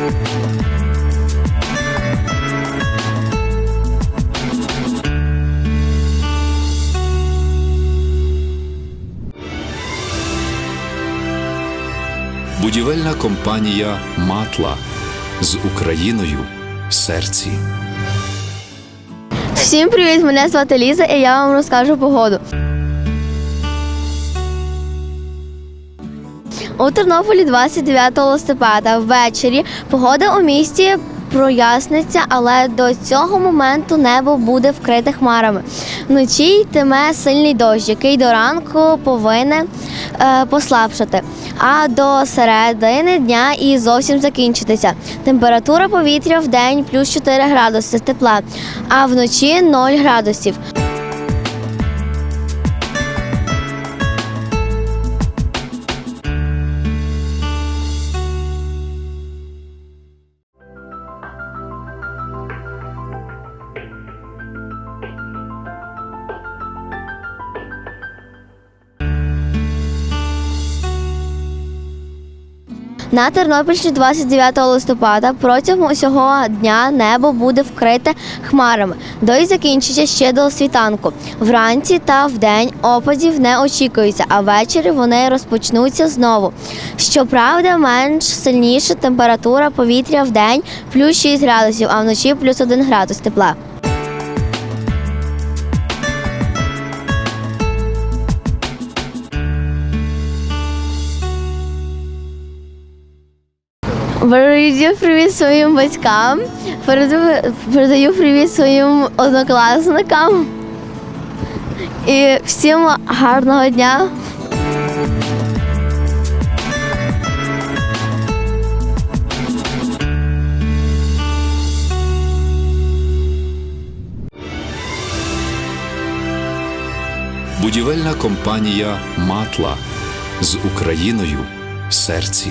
Будівельна компанія Матла з Україною в серці. Всім привіт! Мене звати Ліза, і я вам розкажу погоду. У Тернополі 29 листопада ввечері погода у місті проясниться, але до цього моменту небо буде вкрите хмарами. Вночі йтиме сильний дощ, який до ранку повинен е, послабшати, а до середини дня і зовсім закінчитися. Температура повітря в день плюс 4 градуси тепла, а вночі 0 градусів. На Тернопільщині 29 листопада протягом усього дня небо буде вкрите хмарами. Дощ закінчиться ще до світанку. Вранці та вдень опадів не очікується, а ввечері вони розпочнуться знову. Щоправда, менш сильніша температура повітря в день плюс 6 градусів, а вночі плюс 1 градус тепла. Передаю привіт своїм батькам, передаю, привіт своїм однокласникам і всім гарного дня. Будівельна компанія Матла з Україною в серці.